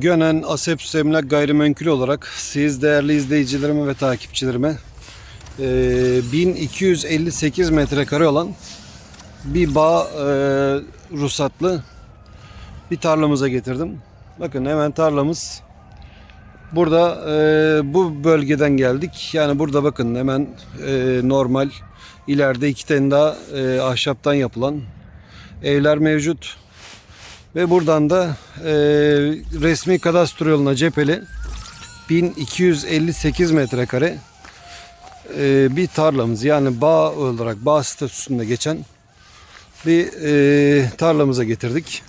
Gönen Asepsus Emlak Gayrimenkul olarak siz değerli izleyicilerime ve takipçilerime e, 1258 metrekare olan bir bağ e, ruhsatlı bir tarlamıza getirdim. Bakın hemen tarlamız burada e, bu bölgeden geldik. Yani burada bakın hemen e, normal ileride iki tane daha e, ahşaptan yapılan evler mevcut. Ve buradan da e, resmi kadastro yoluna cepheli 1258 metrekare e, bir tarlamız yani bağ olarak bağ statüsünde geçen bir e, tarlamıza getirdik.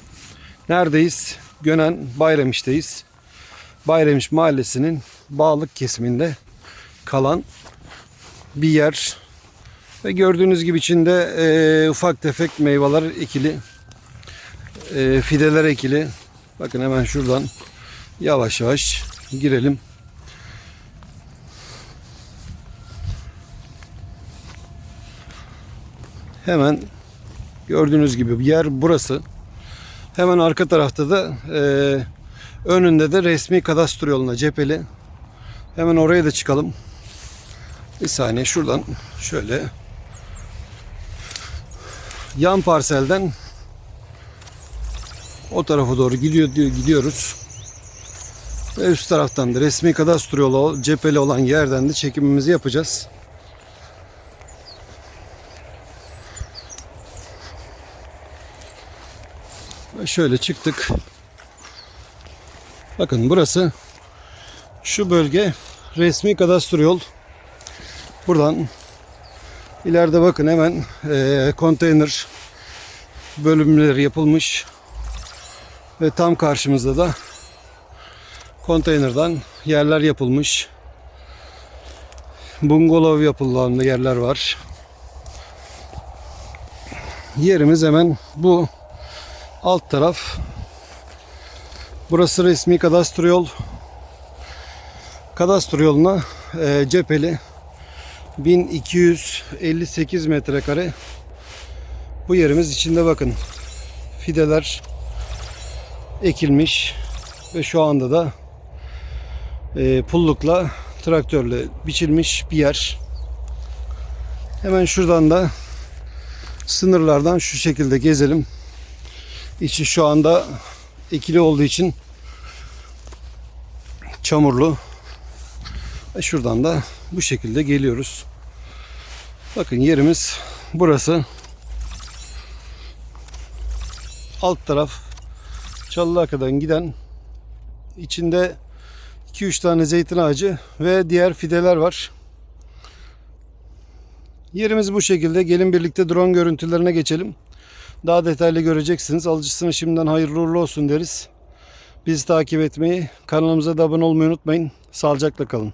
Neredeyiz? Gönen Bayramiş'teyiz. Bayramiş Mahallesi'nin bağlık kesiminde kalan bir yer. Ve gördüğünüz gibi içinde e, ufak tefek meyveler ekili e, fideler ekili. Bakın hemen şuradan yavaş yavaş girelim. Hemen gördüğünüz gibi yer burası. Hemen arka tarafta da e, önünde de resmi kadastro yoluna cepheli. Hemen oraya da çıkalım. Bir saniye şuradan şöyle yan parselden o tarafa doğru gidiyor gidiyoruz. Ve üst taraftan da resmi kadastro yolu cepheli olan yerden de çekimimizi yapacağız. Ve şöyle çıktık. Bakın burası şu bölge resmi kadastro yol. Buradan ileride bakın hemen eee, konteyner bölümleri yapılmış. Ve tam karşımızda da konteynerden yerler yapılmış. Bungalov yapılan yerler var. Yerimiz hemen bu alt taraf. Burası resmi kadastro yol. Kadastro yoluna e, cepheli 1258 metrekare. Bu yerimiz içinde bakın fideler ekilmiş ve şu anda da e, pullukla traktörle biçilmiş bir yer. Hemen şuradan da sınırlardan şu şekilde gezelim. İçi şu anda ekili olduğu için çamurlu. Ve şuradan da bu şekilde geliyoruz. Bakın yerimiz burası. Alt taraf Çalılığa kadar giden içinde 2-3 tane zeytin ağacı ve diğer fideler var. Yerimiz bu şekilde. Gelin birlikte drone görüntülerine geçelim. Daha detaylı göreceksiniz. Alıcısına şimdiden hayırlı uğurlu olsun deriz. Bizi takip etmeyi, kanalımıza da abone olmayı unutmayın. Sağlıcakla kalın.